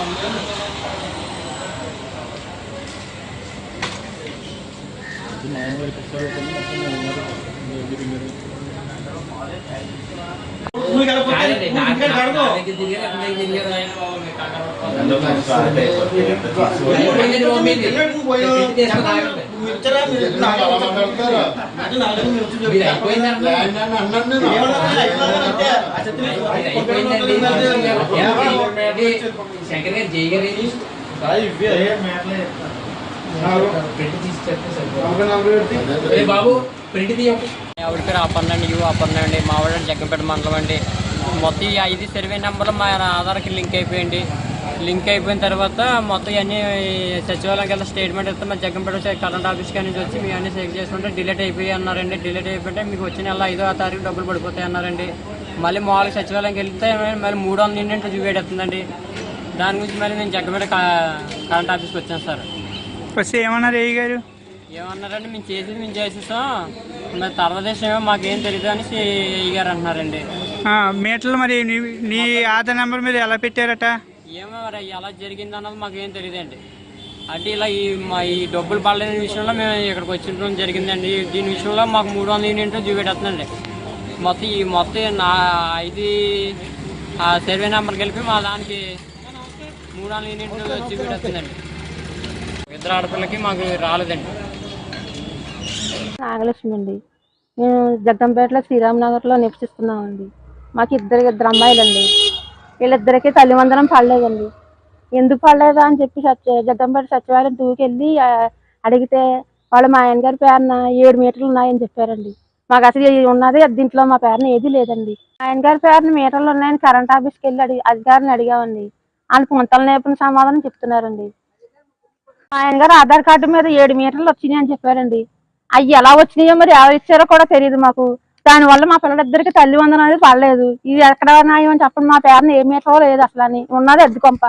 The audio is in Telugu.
శంకర్ గారు జై గారు ఏది? ప్రింట్ తీసి చెప్తే సరిపోతుంది. బాబు ప్రింట్ తీయండి ఆవిడ పేరు అపర్ణ అండి యూ అపర్ణ అండి జగ్గంపేట మండలం అండి మొత్తం ఈ ఐదు సర్వే నెంబర్లు మా ఆధార్కి లింక్ అయిపోయింది. లింక్ అయిపోయిన తర్వాత మొత్తం ఇవన్నీ సచివాలయంకి వెళ్ళి స్టేట్మెంట్ ఇస్తే మా జగ్గంపేట కరెంట్ ఆఫీస్ కాడి వచ్చి మీ అన్ని చెక్ చేసుకుంటే డిలీట్ అయిపోయి అన్నారండి. డిలీట్ అయిపోతే మీకు వచ్చిన నెల ఐదో తారీఖు డబ్బులు పడిపోతాయి అన్నారండి. మళ్ళీ మామూలుగా సచివాలయంకి వెళ్తే మళ్ళీ మూడు వందల నిండి చూపెడుతుందండి దాని గురించి మళ్ళీ నేను జగ్గంపేట కరెంట్ ఆఫీస్కి వచ్చాను సార్. వస్తే ఏమన్నారు ఏ గారు? ఏమన్నారంటే మేము చేసేది మేము చేసేసాం. మరి తర్వాత ఏమో మాకేం తెలియదు అని గారు అంటున్నారండి మీటర్లు మరి నీ ఆధార్ నెంబర్ మీద ఎలా పెట్టారట? ఏమో మరి ఎలా జరిగింది అన్నది మాకేం తెలియదండి అంటే ఇలా ఈ మా ఈ డబ్బులు పడలేని విషయంలో మేము ఇక్కడికి వచ్చిన జరిగిందండి. దీని విషయంలో మాకు మూడు వందల యూనిట్లు చూపెడుతుందండి మొత్తం ఈ మొత్తం నా ఐదు ఆ సర్వే నెంబర్కి వెళ్ళి మా దానికి మూడు వందల యూనిట్లు చూపెడుతుందండి ఇద్దరు ఆడపిల్లకి మాకు రాలేదండి. నాగలక్ష్మి అండి. మేము జగ్గంపేటలో శ్రీరామనగర్లో నివసిస్తున్నామండి మాకు ఇద్దరు ఇద్దరు అమ్మాయిలండి. వీళ్ళిద్దరికీ తల్లివందనం పడలేదండి. ఎందుకు పడలేదా అని చెప్పి సత్య జగ్గంపేట సచివాలయం టూకెళ్ళి అడిగితే వాళ్ళు మా ఆయన గారి పేరున ఏడు మీటర్లు ఉన్నాయని చెప్పారండి. మాకు అసలు ఉన్నది దీంట్లో మా పేరున ఏది లేదండి. ఆయన గారి పేరున మీటర్లు ఉన్నాయని కరెంట్ ఆఫీస్కి వెళ్ళి అడిగి అధికారిని అడిగామండి. వాళ్ళు పొంతల నేపథ్యం సమాధానం చెప్తున్నారండి. మా ఆయన గారు ఆధార్ కార్డు మీద ఏడు మీటర్లు వచ్చినాయి అని చెప్పారండి. అవి ఎలా వచ్చినాయో మరి ఎవరు ఇచ్చారో కూడా తెలియదు మాకు. దానివల్ల మా పిల్లలిద్దరికి తల్లి వందనం అనేది పడలేదు. ఇది ఎక్కడ న్యాయం అని చెప్పండి మా పేరున ఏమీ లేదు అసలు అని. ఉన్నది అద్దె కొంప.